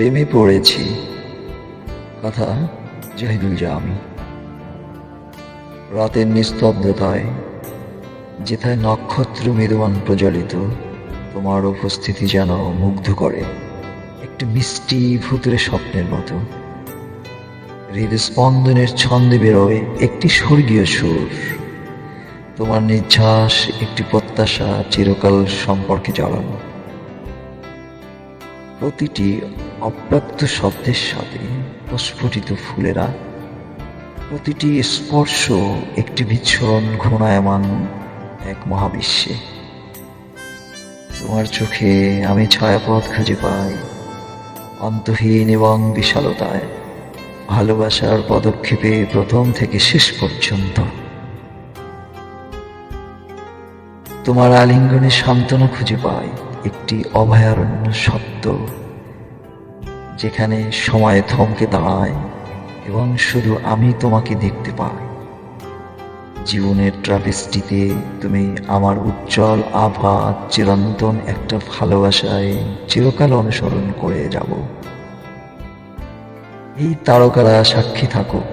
প্রেমে পড়েছি। কথা জাহিদুল জামি রাতের নিস্তব্ধতায়, যেথায় নক্ষত্র মৃদুয়ান প্রজ্বলিত, তোমার উপস্থিতি যেন মুগ্ধ করে। একটু মিষ্টি ভূতুরে স্বপ্নের মতো। হৃদস্পন্দনের ছন্দে বেরোয় একটি স্বর্গীয় সুর। তোমার নিঃশ্বাস একটি প্রত্যাশা চিরকাল সম্পর্কে জড়ানো প্রতিটি অপ্রাপ্ত শব্দের সাথে প্রস্ফুটিত ফুলেরা, প্রতিটি স্পর্শ একটি বিচ্ছরণ ঘূর্ণায়মান এক মহাবিশ্বে। তোমার চোখে আমি ছায়াপথ খুঁজে পাই, অন্তহীন এবং বিশালতায়। ভালোবাসার পদক্ষেপে প্রথম থেকে শেষ পর্যন্ত। তোমার আলিঙ্গনে সান্ত্বনা খুঁজে পাই একটি অভয়ারণ্য সত্য যেখানে সময় থমকে দাঁড়ায় এবং শুধু আমি তোমাকে দেখতে পাই। জীবনের ট্রাভেস্টিতে তুমি আমার উজ্জ্বল আভা চিরন্তন একটা ভালোবাসায় চিরকাল অনুসরণ করে যাব। এই তারকারা সাক্ষী থাকুক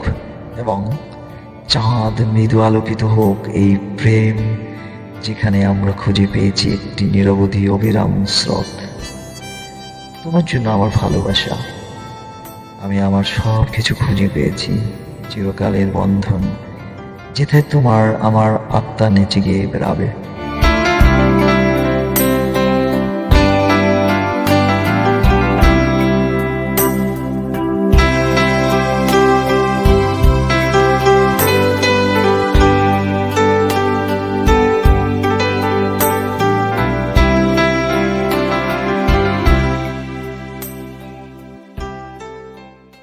এবং চাঁদ মৃদু আলোকিত হোক এই প্রেম যেখানে আমরা খুঁজে পেয়েছি একটি নিরবধি অবিরাম স্রোত। তোমার জন্য আমার ভালোবাসা। আমি আমার সব কিছু খুঁজে পেয়েছি, চিরকালের বন্ধন, যেথায় তোমার আমার আত্মা নেচে গিয়ে বেড়াবে।